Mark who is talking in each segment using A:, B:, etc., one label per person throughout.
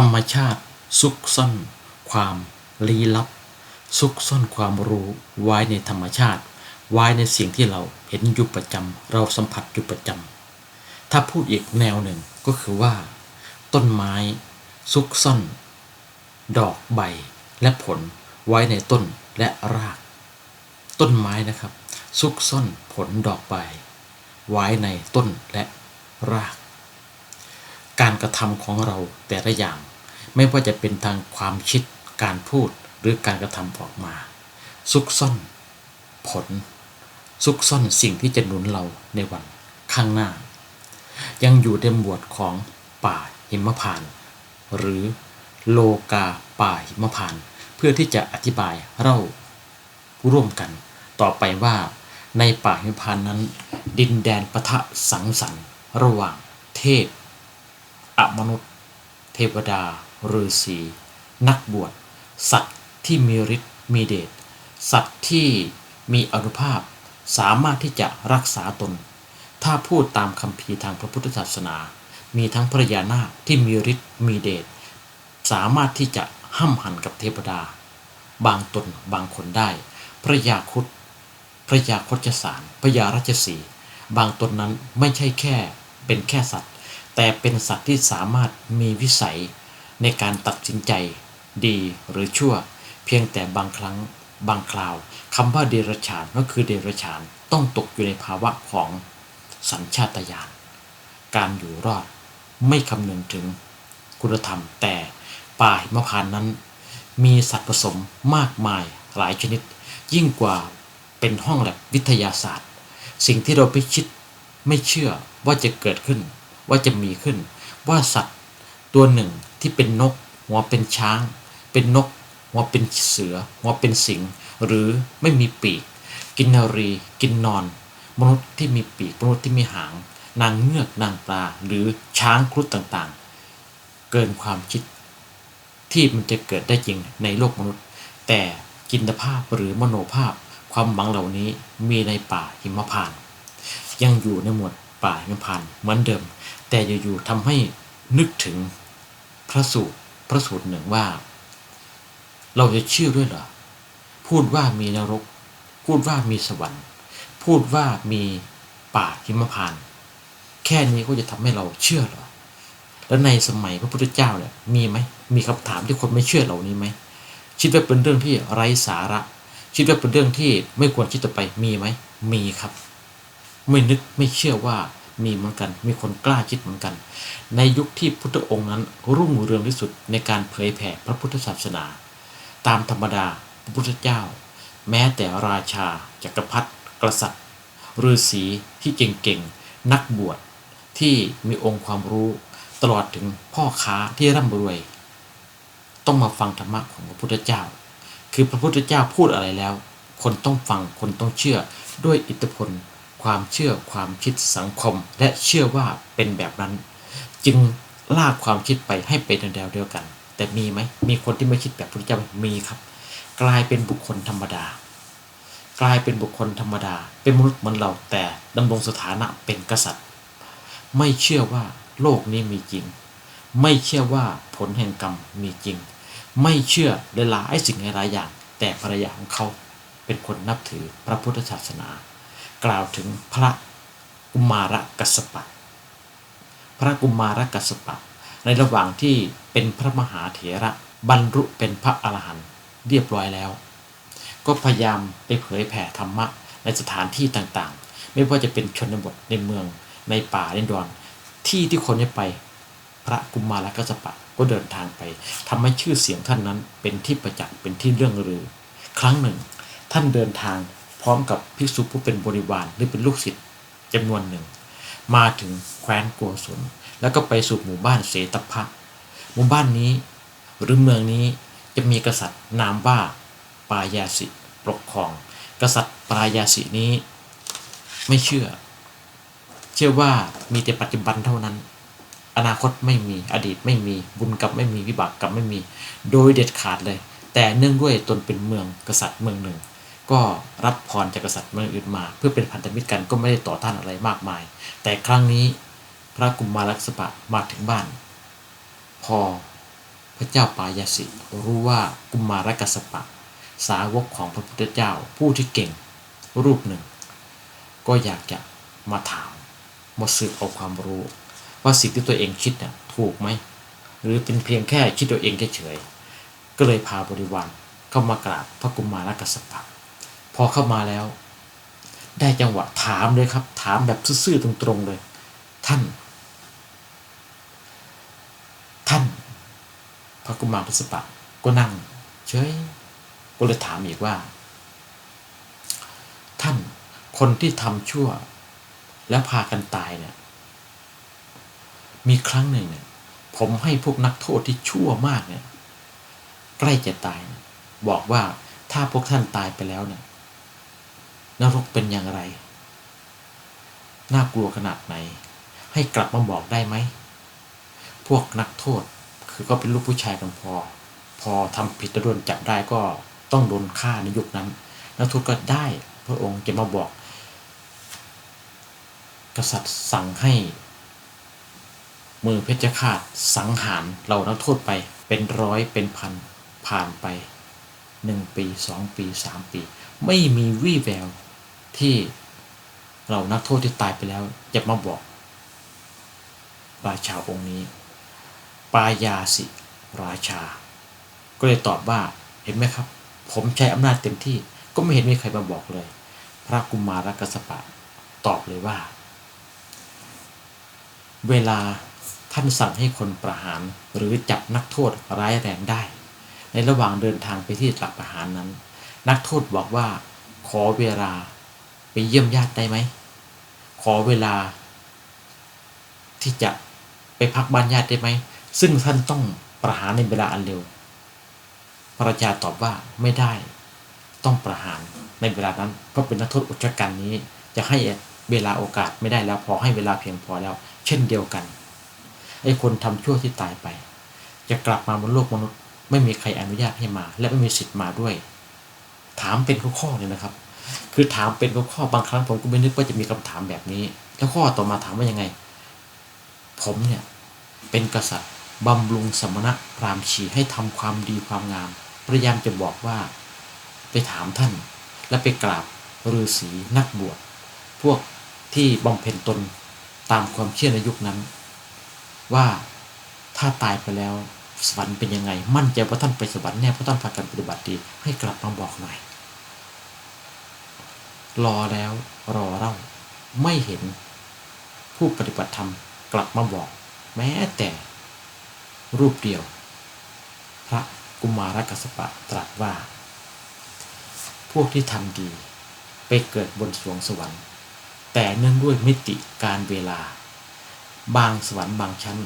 A: ธรรมชาติ ซุกซ่อนความลี้ลับ ซุกซ่อนความรู้ไว้ในธรรมชาติ ไว้ในสิ่งที่เราเห็นอยู่ประจำเราสัมผัสอยู่ประจำถ้าพูดอีกแนวหนึ่งก็คือว่า ต้นไม้ซุกซ่อนดอกใบและผลไว้ในต้นและราก ต้นไม้นะครับ ซุกซ่อนผลดอกใบ ไว้ในต้นและราก การกระทำของเราแต่ละอย่าง ไม่ว่าจะเป็นทางความคิดการพูดหรือการกระทำออกมา ซุกซ่อนผล ซุกซ่อนสิ่งที่จะหนุนเราในวันข้างหน้า ยังอยู่ในหมวดของป่าหิมพานต์หรือโลกาป่าหิมพานต์เพื่อที่จะอธิบายเล่าร่วมกัน ต่อไปว่าในป่าหิมพานต์นั้น ดินแดนปะทะสังสรรค์ระหว่างเทพ อมนุษย์ เทวดาฤาษีนักบวช สัตว์ที่มีฤทธิ์มีเดชสัตว์ที่มีอนุภาพสามารถที่จะรักษาตน ถ้าพูดตามคำพีทางพระพุทธศาสนา มีทั้งพระยานาคที่มีฤทธิ์มีเดชสามารถที่จะห้ำหันกับเทวดา บางตนบางคนได้ พระยาคุดพระยาคดจสารพระยาราชสี บางตนนั้นไม่ใช่แค่เป็นแค่สัตว์ แต่เป็นสัตว์ที่สามารถมีวิสัยในการตัดสินใจดีหรือชั่ว เพียงแต่บางครั้งบางคราวคำว่าเดรัจฉานก็คือเดรัจฉานต้องตกอยู่ในภาวะของสัญชาตญาณการอยู่รอดไม่คำนึงถึงคุณธรรม แต่ป่าหิมพานนั้น มีสัตว์ผสมมากมายหลายชนิด ยิ่งกว่าเป็นห้องแลบวิทยาศาสตร์ สิ่งที่เราไปคิดไม่เชื่อว่าจะเกิดขึ้น ว่าจะมีขึ้น ว่าสัตว์ตัวหนึ่งที่เป็นนก หัวเป็นช้าง เป็นนก หัวเป็นเสือ หัวเป็นสิงหรือไม่มีปีก กินนารี กินนอน มนุษย์ที่มีปีกมนุษย์ที่มีหาง นางเงือกนางปลา หรือช้างครุฑต่างๆ เกินความคิด ที่มันจะเกิดได้จริงในโลกมนุษย์ แต่จินตภาพหรือมโนภาพความหวังเหล่านี้มีในป่าหิมพานต์ยังอยู่ในหมวด ป่าหิมพานต์เหมือนเดิม แต่อยู่ๆทำให้นึกถึงพระสูตรพระสูตรหนึ่งว่า เราจะเชื่อด้วยเหรอพูดว่ามีนรก พูดว่ามีสวรรค์ พูดว่ามีป่าหิมพานต์แค่นี้ก็จะทำให้เราเชื่อเหรอแล้วในสมัยพระพุทธเจ้าเนี่ยมีไหมมีคำถามที่คนไม่เชื่อเหล่านี้ไหมคิดว่าเป็นเรื่องที่ไร้สาระ คิดว่าเป็นเรื่องที่ไม่ควรคิดต่อไปมีไหมมีครับ ไม่นึกไม่เชื่อว่ามีเหมือนกัน มีคนกล้าคิดเหมือนกัน ในยุคที่พุทธองค์นั้นรุ่งเรืองที่สุดในการเผยแผ่พระพุทธศาสนา ตามธรรมดาพระพุทธเจ้า แม้แต่ราชาจักรพรรดิกษัตริย์ฤาษีที่เก่งๆ นักบวชที่มีองค์ความรู้ตลอดถึงพ่อค้าที่ร่ำรวย ต้องมาฟังธรรมะของพระพุทธเจ้า คือพระพุทธเจ้าพูดอะไรแล้ว คนต้องฟังคนต้องเชื่อด้วยอิทธิพล ความเชื่อความคิดสังคม และเชื่อว่าเป็นแบบนั้น จึงลากความคิดไปให้เป็นแนวเดียวกัน แต่มีไหมมีคนที่ไม่คิดแบบพระพุทธเจ้ามีครับ กลายเป็นบุคคลธรรมดา กลายเป็นบุคคลธรรมดา เป็นมนุษย์เหมือนเราแต่ดำรงสถานะเป็นกษัตริย์ ไม่เชื่อว่าโลกนี้มีจริง ไม่เชื่อว่าผลแห่งกรรมมีจริง ไม่เชื่อหลายๆสิ่งหลายอย่าง แต่ภรรยาของเขาเป็นคนนับถือพระพุทธศาสนา กล่าวถึงพระกุมารกัสปะ พระกุมารกัสปะ ในระหว่างที่เป็นพระมหาเถระบรรลุเป็นพระอรหันต์เรียบร้อยแล้ว ก็พยายามไปเผยแผ่ธรรมะในสถานที่ต่างๆ ไม่ว่าจะเป็นชนบทในเมืองในป่าในดอนที่ที่คนจะไปพระกุมารกัสปะก็เดินทางไปทำให้ชื่อเสียงท่านนั้นเป็นที่ประจักษ์เป็นที่เรื่องลือ ครั้งหนึ่ง ท่านเดินทาง ร้อมกับภิกษุผู้เป็นบริวารหรือเป็นลูกศิษย์จำนวนหนึ่ง มาถึงแคว้นโกศลแล้วก็ไปสู่หมู่บ้านเสตพะหมู่บ้านนี้ หรือเมืองนี้จะมีกษัตริย์นามว่าปายาสิปกครอง กษัตริย์ปายาสินี้ ไม่เชื่อ เชื่อว่ามีแต่ปัจจุบันเท่านั้น อนาคตไม่มีอดีตไม่มีบุญกับไม่มีวิบากกับไม่มี โดยเด็ดขาดเลย แต่เนื่องด้วยตนเป็นเมืองกษัตริย์เมืองหนึ่ง ก็รับพรจากกษัตริย์เมืองอื่นมา เพื่อเป็นพันธมิตรกันก็ไม่ได้ต่อต้านอะไรมากมาย แต่ครั้งนี้พระกุมารลักษปะมาถึงบ้าน พอพระเจ้าปายาสิรู้ว่ากุมารกัสสปะ สาวกของพระพุทธเจ้าผู้ที่เก่งรูปหนึ่ง ก็อยากจะมาถามมาสืบเอาความรู้ ว่าสิ่งที่ตัวเองคิดน่ะถูกไหม หรือเป็นเพียงแค่คิดตัวเองเฉยๆก็เลยพาบริวารเข้ามากราบพระกุมารกัสปะ พอเข้ามาแล้ว ได้จังหวะถามเลยครับ ถามแบบซื่อๆตรงๆเลย ท่าน ท่าน พระกุมารกัสสปะก็นั่ง เฉยก็เลยถามอีกว่า ท่านคนที่ทำชั่ว แล้วพากันตายเนี่ย มีครั้งหนึ่งเนี่ย ผมให้พวกนักโทษที่ชั่วมากเนี่ย ใกล้จะตายยบอกว่าถ้าพวกท่านตายไปแล้วเนี่ย นรกเป็นอย่างไร น่ากลัวขนาดไหน ให้กลับมาบอกได้ไหม พวกนักโทษคือก็เป็นลูกผู้ชายกันพอ พอทำผิดแล้วโดนจับได้ก็ต้องโดนฆ่าในยุคนั้น นักโทษก็ได้พระองค์จะมาบอก กษัตริย์สั่งให้ มือเพชฌฆาตสังหารเรานักโทษไปเป็นร้อยเป็นพันผ่านไปหนึ่งปีสองปีสามปี ไม่มีวี่แวว ที่เรานักโทษที่ตายไปแล้วจะมาบอกราชาองค์นี้ ปายาสิ ราชา ก็เลยตอบว่าเห็นไหมครับ ผมใช้อำนาจเต็มที่ก็ไม่เห็นมีใครมาบอกเลย พระกุมารกัสปะตอบเลยว่า เวลาท่านสั่งให้คนประหารหรือจับนักโทษร้ายแรงได้ ในระหว่างเดินทางไปที่หลักประหารนั้น นักโทษบอกว่าขอเวลา ไปเยี่ยมญาติได้ไหม ขอเวลา ที่จะไปพักบ้านญาติได้ไหม ซึ่งท่านต้องประหารในเวลาอันเร็ว พระราชาตอบว่าไม่ได้ ต้องประหารในเวลานั้น เพราะเป็นนักโทษอุจจการนี้ จะให้เวลาโอกาสไม่ได้แล้วพอให้เวลาเพียงพอแล้ว เช่นเดียวกัน ไอ้คนทำชั่วที่ตายไป จะกลับมาบนโลกมนุษย์ ไม่มีใครอนุญาตให้มา และไม่มีสิทธิ์มาด้วย ถามเป็นข้อๆเลยนะครับ คือถามเป็นข้อบางครั้งผมก็ไม่นึกว่าจะมีคำถามแบบนี้ แล้วข้อต่อมาถามว่ายังไง ผมเนี่ย เป็นกษัตริย์บำรุงสมณะพราหมณ์ชีให้ทำความดีความงาม พยายามจะบอกว่า ไปถามท่าน และไปกราบฤาษีนักบวชพวกที่บำเพ็ญตนตามความเชื่อในยุคนั้น ว่าถ้าตายไปแล้วสวรรค์เป็นยังไง มั่นใจว่าท่านไปสวรรค์แน่เพราะท่านพากันปฏิบัติดีให้กลับมาบอกหน่อย รอแล้วรอเล่าไม่เห็นผู้ปฏิบัติธรรมกลับมาบอก แม้แต่รูปเดียว พระกุมารกัสปะตรัสว่า พวกที่ทำดี ไปเกิดบนสวงสวรรค์ แต่เนื่องด้วยมิติการเวลา บางสวรรค์บางชั้น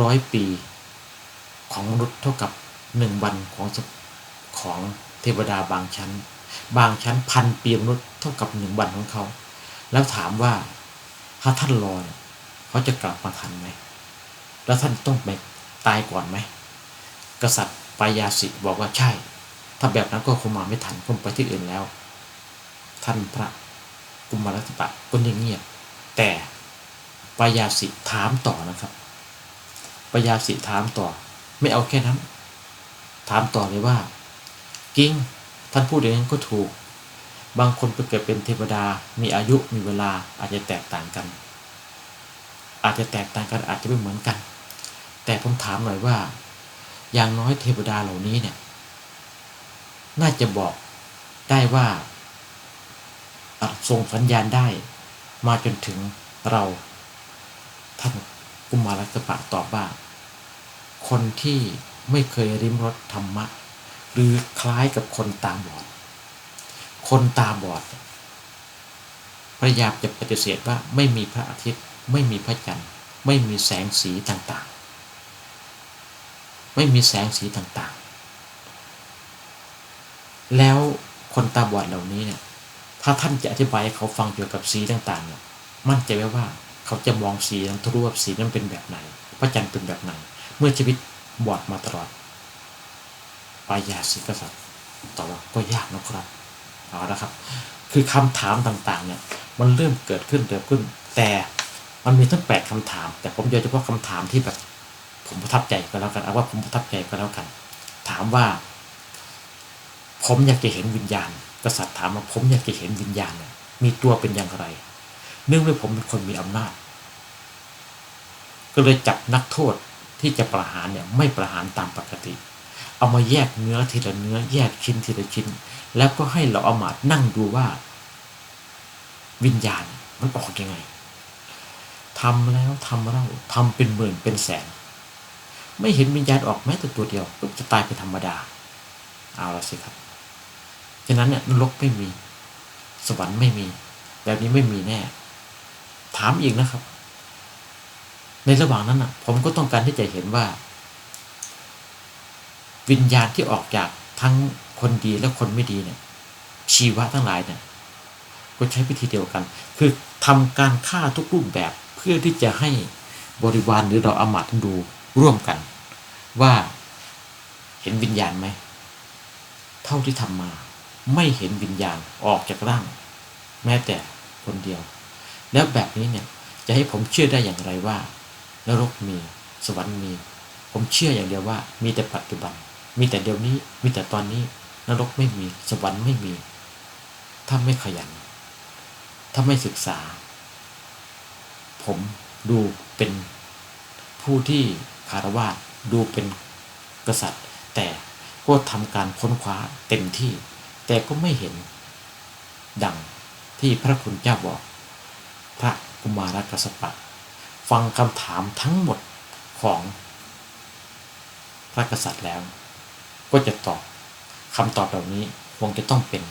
A: ร้อยปี ของมนุษย์เท่ากับหนึ่งวันของของเทวดาบางชั้น บางชั้นพันปีมนุษย์เท่ากับหนึ่งวันของเขา แล้วถามว่าถ้าท่านรอเนี่ยเขาจะกลับมาทันไหม แล้วท่านต้องไปตายก่อนไหม กษัตริย์ปายาสิบอกว่าใช่ ถ้าแบบนั้นก็คงมาไม่ทันคงไปที่อื่นแล้ว ท่านพระกุมารสปะก็เงียบแต่ปายาสิถามต่อนะครับปายาสิถามต่อ ไม่เอาแค่นั้น ถามต่อเลยว่า กิ้ง ท่านพูดอย่างนั้นก็ถูก บางคนไปเกิดเป็นเทวดา มีอายุมีเวลาอาจจะแตกต่างกัน อาจจะแตกต่างกันอาจจะไม่เหมือนกัน แต่ผมถามหน่อยว่า อย่างน้อยเทวดาเหล่านี้เนี่ย น่าจะบอกได้ว่าส่งสัญญาณได้ มาจนถึงเราท่านกุมารกัปะตอบว่า คนที่ไม่เคยริมรสธรรมะ หรือคล้ายกับคนตาบอด คนตาบอดพยายามจะปฏิเสธว่าไม่มีพระอาทิตย์ ไม่มีพระจันทร์ ไม่มีแสงสีต่างๆ ไม่มีแสงสีต่างๆ แล้วคนตาบอดเหล่านี้เนี่ยถ้าท่านจะอธิบายให้เขาฟังเกี่ยวกับสีต่างๆเนี่ยมั่นใจไว้ว่าเขาจะมองสีนั้นรู้ว่าสีนั้นเป็นแบบไหน พระจันทร์เป็นแบบไหน เมื่อชีวิตบอดมาตลอด ปายาสิกษัตริย์ต่อว่าก็ยากนะครับเอาละครับ คือคำถามต่างๆเนี่ยมันเริ่มเกิดขึ้นเกิดขึ้น แต่มันมีทั้งแปดคำถาม แต่ผมโดยเฉพาะคำถามที่แบบผมประทับใจก็แล้วกันเอาว่าผมประทับใจก็แล้วกัน ถามว่า ผมอยากจะเห็นวิญญาณ กษัตริย์ถามว่าผมอยากจะเห็นวิญญาณเนี่ยมีตัวเป็นอย่างไร เนื่องด้วยผมเป็นคนมีอำนาจ ก็เลยจับนักโทษที่จะประหารเนี่ยไม่ประหารตามปกติ เอามาแยกเนื้อทีละเนื้อ แยกชิ้นทีละชิ้น แล้วก็ให้เราอามาดนั่งดูว่า วิญญาณมันออกยังไงทำแล้วทำเล่าทำเป็นหมื่นเป็นแสน ไม่เห็นวิญญาณออกแม้แต่ตัวเดียวก็จะตายเป็นธรรมดา เอาละสิครับฉะนั้นเนี่ยนรกไม่มี สวรรค์ไม่มี แบบนี้ไม่มีแน่ ถามอีกนะครับ ในระหว่างนั้นอะ ผมก็ต้องการที่จะเห็นว่า วิญญาณที่ออกจากทั้งคนดีและคนไม่ดีเนี่ยชีวะทั้งหลายเนี่ยก็ใช้วิธีเดียวกัน คือทำการฆ่าทุกรูปแบบเพื่อที่จะให้บริวารหรือเราอามาตย์ดูร่วมกัน ว่าเห็นวิญญาณไหมเท่าที่ทำมา ไม่เห็นวิญญาณออกจากร่าง แม้แต่คนเดียว แล้วแบบนี้เนี่ยจะให้ผมเชื่อได้อย่างไรว่านรกมี สวรรค์มี ผมเชื่ออย่างเดียวว่ามีแต่ปัจจุบัน มีแต่เดี๋ยวนี้ มีแต่ตอนนี้ นรกไม่มี สวรรค์ไม่มี ถ้าไม่ขยัน ถ้าไม่ศึกษา ผมดูเป็นผู้ที่คารวะดูเป็นกษัตริย์ แต่ก็ทำการค้นคว้าเต็มที่ แต่ก็ไม่เห็น ดังที่พระคุณเจ้าบอก พระกุมารกัสสปะ ฟังคำถามทั้งหมดของพระกษัตริย์แล้ว ก็จะตอบคำตอบเหล่านี้คงจะต้องเป็น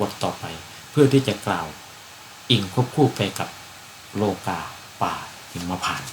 A: บทต่อไป เพื่อที่จะกล่าว อิงควบคู่ไปกับโลกาป่าหิมพานต์